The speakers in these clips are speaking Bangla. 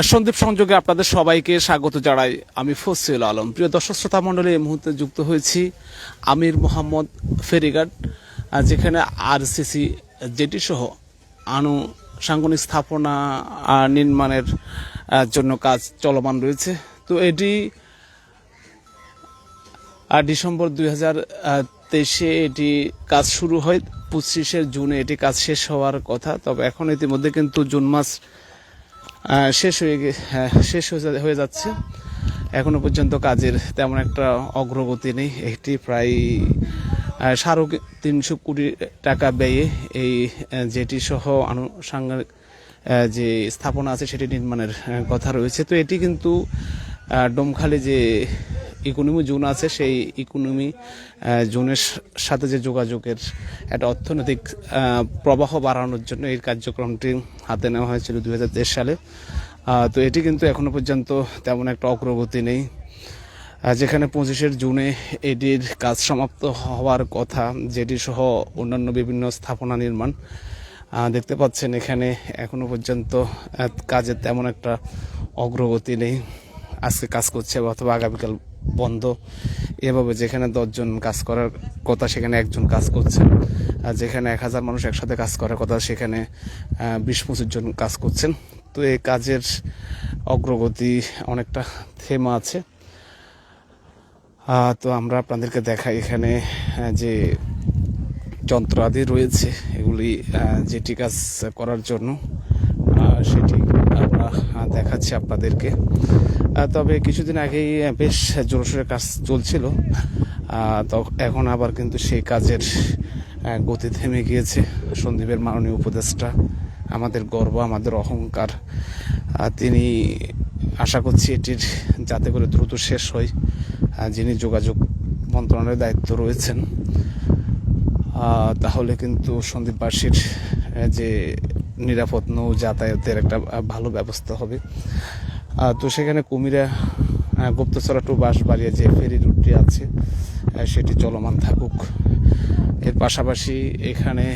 সন্দীপ সংযোগে আপনাদের সবাইকে স্বাগত জানাই আমি ফসিল আলম। প্রিয় দর্শক শ্রোতা মণ্ডলী, এই মুহূর্তে যুক্ত হয়েছি আমির মোহাম্মদ ফেরিঘাট যেখানে আরসিসি, জেটি সহ আনুষাঙ্গনিক স্থাপনা নির্মাণের জন্য কাজ চলমান রয়েছে। তো এটি ডিসেম্বর দুই হাজার তেইশে এটি কাজ শুরু হয়, পঁচিশে জুনে এটি কাজ শেষ হওয়ার কথা। তবে এখন ইতিমধ্যে কিন্তু জুন মাস শেষ হয়ে হ্যাঁ, শেষ হয়ে যাচ্ছে। এখনও পর্যন্ত কাজের তেমন একটা অগ্রগতি নেই। এটি প্রায় সাড়ে তিনশো কোটি টাকা ব্যয়ে এই যেটি সহ আনুষাঙ্গিক যে স্থাপনা আছে সেটি নির্মাণের কথা রয়েছে। তো এটি কিন্তু ডোমখালি যে ইকোনমি জোন আছে, সেই ইকোনমি জোনের সাথে যে যোগাযোগের একটা অর্থনৈতিক প্রবাহ বাড়ানোর জন্য এই কার্যক্রমটি হাতে নেওয়া হয়েছিল দু হাজার তেইশ সালে। তো এটি কিন্তু এখনও পর্যন্ত তেমন একটা অগ্রগতি নেই। যেখানে পঁচিশের জুনে এটির কাজ সমাপ্ত হওয়ার কথা, যেটি সহ অন্যান্য বিভিন্ন স্থাপনা নির্মাণ দেখতে পাচ্ছেন এখানে এখনও পর্যন্ত কাজের তেমন একটা অগ্রগতি নেই। আজকে কাজ করছে অথবা আগামীকাল বন্ধ। এভাবে যেখানে দশজন কাজ করার কথা, সেখানে একজন কাজ করছেন আর যেখানে এক হাজার মানুষ একসাথে কাজ করার কথা, সেখানে বিশ পঁচিশ জন কাজ করছেন। তো এই কাজের অগ্রগতি অনেকটা থেমা আছে। তো আমরা আপনাদেরকে দেখাই এখানে যে যন্ত্র আদি রয়েছে এগুলি যেটি কাজ করার জন্য। সেটি আমরা দেখাচ্ছি আপনাদেরকে। তবে কিছুদিন আগেই বেশ জোরসোরে কাজ চলছিল। এখন আবার কিন্তু সেই কাজের গতি থেমে গিয়েছে। সন্দীপের মাননীয় উপদেষ্টা, আমাদের গর্ব, আমাদের অহংকার তিনি আশা করছি এটির যাতে করে দ্রুত শেষ হয়। যিনি যোগাযোগ মন্ত্রণালয়ের দায়িত্ব রয়েছেন। তাহলে কিন্তু সন্দীপবাসীর যে নিরাপদ নৌ যাতায়াতের একটা ভালো ব্যবস্থা হবে। তো সেখানে কুমিরা গুপ্তচরা টু বাঁশবাড়িয়া যে ফেরি রুটটি আছে সেটি চলমান থাকুক। এর পাশাপাশি এখানে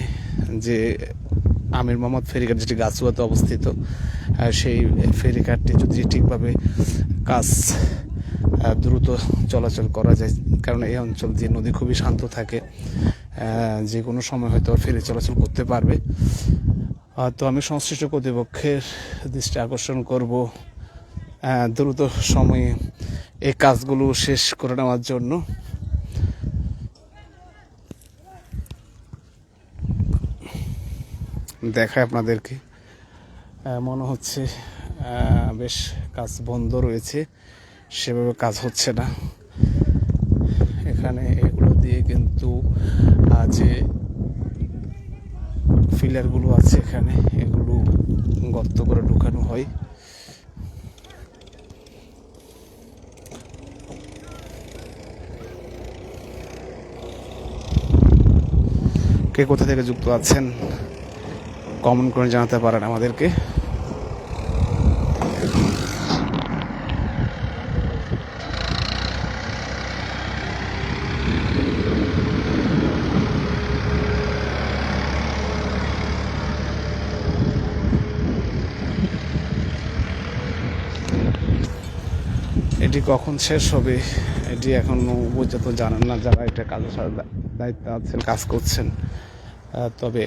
যে আমির মোহাম্মদ ফেরিঘাট যেটি গাছুয়াতে অবস্থিত সেই ফেরিঘাটটি যদি ঠিকভাবে কাজ দ্রুত চলাচল করা যায়, কারণ এই অঞ্চল যে নদী খুবই শান্ত থাকে যে কোনো সময় হয়তো ফেরি চলাচল করতে পারবে। তো আমি সংশ্লিষ্ট কর্তৃপক্ষের দৃষ্টি আকর্ষণ করব। দ্রুত সময়ে এই কাজগুলো শেষ করে নেওয়ার জন্য। দেখায় আপনাদেরকে। মনে হচ্ছে বেশ কাজ বন্ধ রয়েছে। সেভাবে কাজ হচ্ছে না। এখানে এগুলো দিয়ে কিন্তু যে ফিলারগুলো আছে এখানে, এগুলো গর্ত করে ঢুকানো হয়। কে কোথা থেকে যুক্ত আছেন? কমেন্ট করে জানাতে পারেন আমাদেরকে। এটি কখন শেষ হবে, এটি এখনও পর্যন্ত জানেন না যারা এটা কাজের সাথে দায়িত্বে আছেন, কাজ করছেন। তবে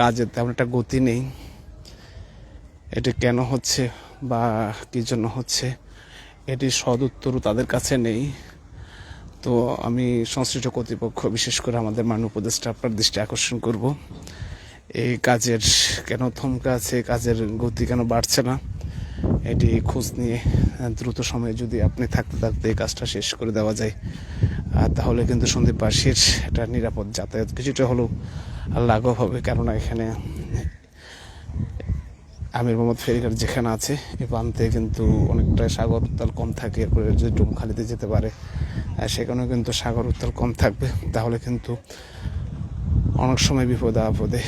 কাজের তেমন একটা গতি নেই। এটি কেন হচ্ছে বা কি জন্য হচ্ছে, এটি সদুত্তরও তাদের কাছে নেই। তো আমি সংশ্লিষ্ট কর্তৃপক্ষ, বিশেষ করে আমাদের মাননীয় উপদেষ্টা, আপনার দৃষ্টি আকর্ষণ করব। এই কাজের কেন থমকে আছে, কাজের গতি কেন বাড়ছে না এটি খোঁজ নিয়ে দ্রুত সময়ে যদি আপনি থাকতে থাকতে এই কাজটা শেষ করে দেওয়া যায় আহ, তাহলে কিন্তু সন্দীপবাসীর একটা নিরাপদ যাতায়াত কিছুটা হলেও লাঘব হবে। কেননা এখানে আমির মোহাম্মদ ফেরিঘাট যেখানে আছে এ প্রান্তে কিন্তু অনেকটা সাগর উত্তাল কম থাকে এরপরে যদি ডুমখালিতে যেতে পারে সেখানেও কিন্তু সাগর উত্তাল কম থাকবে। তাহলে কিন্তু অনেক সময় বিপদে আপদে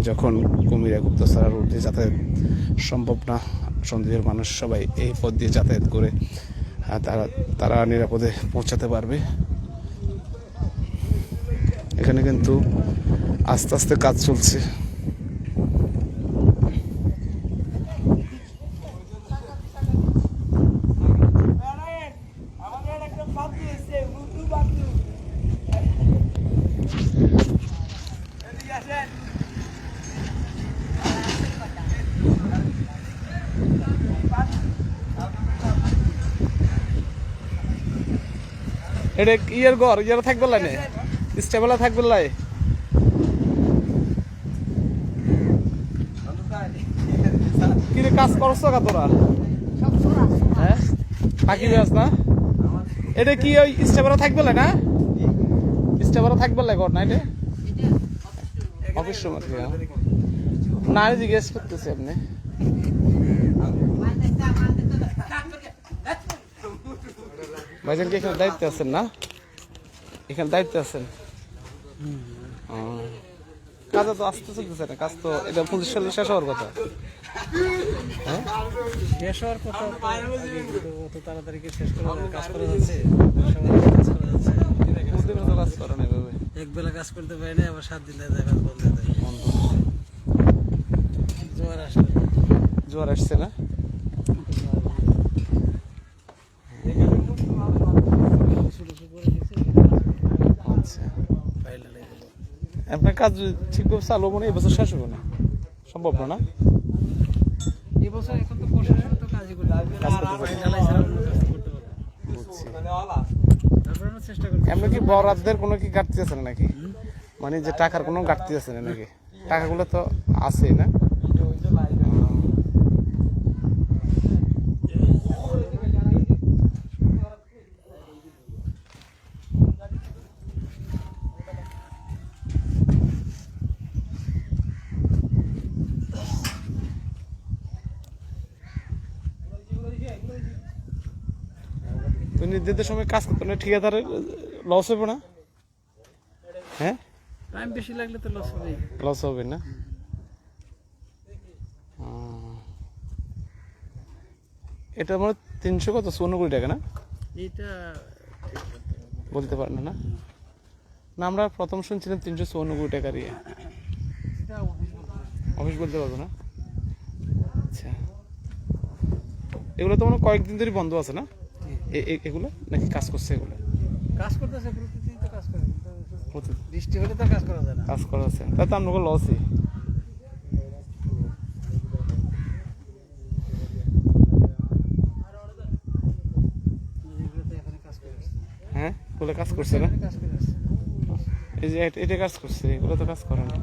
যখন কুমিরা গুপ্তচরা রোড দিয়ে যাতায়াত সম্ভব না সন্দেহের মানুষ সবাই এই পথ দিয়ে যাতায়াত করে তারা তারা নিরাপদে পৌঁছাতে পারবে। এখানে কিন্তু আস্তে আস্তে কাজ চলছে। এটা ইয়ের ঘর, ইয়ার থাকবে লাইনে? স্টেবলা থাকবে লাই? কি রে কাজ করছ কা তোরা? হ্যাঁ? পাখি না? এটা কি ওই স্টেবলা থাকবে লাই না? স্টেবলা থাকবে লাই ঘর না এটা? অফিস রুম হ্যাঁ। না জিজ্ঞেস করতেছি আপনি ভাইজান কি এখানে দায়িত্বে আছেন না? এখানে দায়িত্বে আছেন? কাজ তো আসতে চলতেছে না কাজ তো এটা পঁচিশ সালে শেষ হওয়ার কথা। হ্যাঁ? শেষ হওয়ার কথা অত তাড়াতাড়ি শেষ করে কাজ করা কাজ করা যাচ্ছে? কোনদিনও তো কাজ করে না এভাবে এক বেলা কাজ করতে পারি না আবার সাত দিন যায় কাজ বন্ধ হয়ে যায়। বন্ধ। জোয়ার আসলে। জ্বর আসছে না শুরু শুরু করে দিয়েছে আচ্ছা ফাইনাল হয়ে গেল আপনার কাজ ঠিকভাবে চালু হবে না এবছর শেষ হবে না? সম্ভব না না? এখন তো প্রশাসন তো কাজই এমনি কি বরাদ্দের কোনো কি ঘাটতি আছে নাকি? মানে যে টাকার কোনো ঘাটতি আছে না নাকি? টাকাগুলো তো আছে না? নির্ধারিত সময় কাজ করতে না ঠিকাদারের লস হবে না। হ্যাঁ? টাইম বেশি লাগলে তো লস হবেই। লস হবে না? এটা মানে তিনশো কত? চুয়ান্ন কোটি টাকা না? এইটা বলতে পারেন না না? আমরা প্রথম শুনছিলাম তিনশো চুয়ান্ন কোটি টাকার ইয়ে অফিস বলতে পারবে। না? আচ্ছা। এগুলো তো মানে কয়েকদিন ধরে বন্ধ আছে না? এগুলো? নাকি কাজ করছে এগুলো? কাজ করতেছে প্রতিদিন তো কাজ করে। বৃষ্টি হলে তো কাজ করা যায় না। কাজ করা আছে তো আপনাকে লসই হ্যাঁ? এগুলো কাজ করছে না। এই যে এটা কাজ করছে এগুলো তো কাজ করে না।